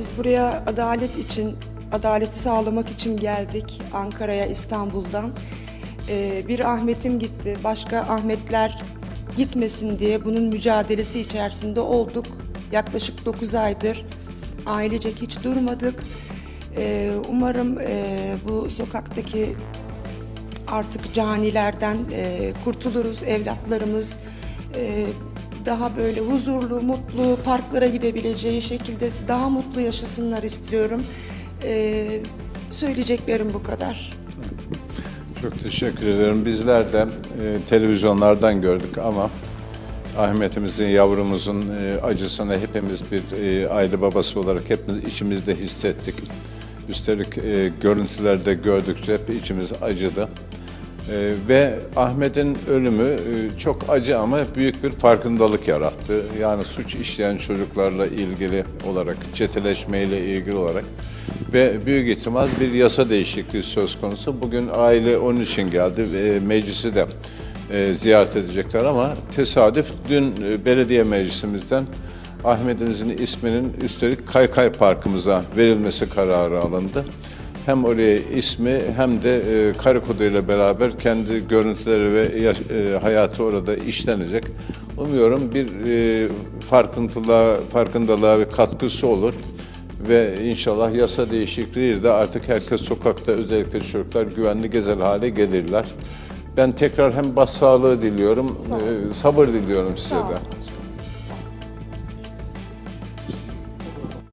biz buraya adalet için, adaleti sağlamak için geldik Ankara'ya, İstanbul'dan. Ee, bir Ahmet'im gitti, başka Ahmetler gitmesin diye bunun mücadelesi içerisinde olduk. Yaklaşık 9 aydır ailecek hiç durmadık. Ee, umarım e, bu sokaktaki artık canilerden e, kurtuluruz. Evlatlarımız e, daha böyle huzurlu, mutlu, parklara gidebileceği şekilde daha mutlu yaşasınlar istiyorum. E, söyleyeceklerim bu kadar. Çok teşekkür ederim. Bizler de e, televizyonlardan gördük ama Ahmet'imizin, yavrumuzun e, acısını hepimiz bir e, aile babası olarak hepimiz içimizde hissettik. Üstelik e, görüntülerde gördükçe hep içimiz acıdı. E, ve Ahmet'in ölümü e, çok acı ama büyük bir farkındalık yarattı. Yani suç işleyen çocuklarla ilgili olarak, çeteleşmeyle ilgili olarak ve büyük ihtimal bir yasa değişikliği söz konusu. Bugün aile onun için geldi ve meclisi de e, ziyaret edecekler ama tesadüf dün e, belediye meclisimizden Ahmet'imizin isminin üstelik Kaykay Parkımıza verilmesi kararı alındı. Hem oraya ismi hem de e, karı koduyla beraber kendi görüntüleri ve e, hayatı orada işlenecek. Umuyorum bir e, farkındalığa, farkındalığa ve katkısı olur ve inşallah yasa değişikliğiyle de artık herkes sokakta özellikle çocuklar güvenli gezer hale gelirler. Ben tekrar hem başsağlığı diliyorum, Sağ ol. e, sabır diliyorum size de.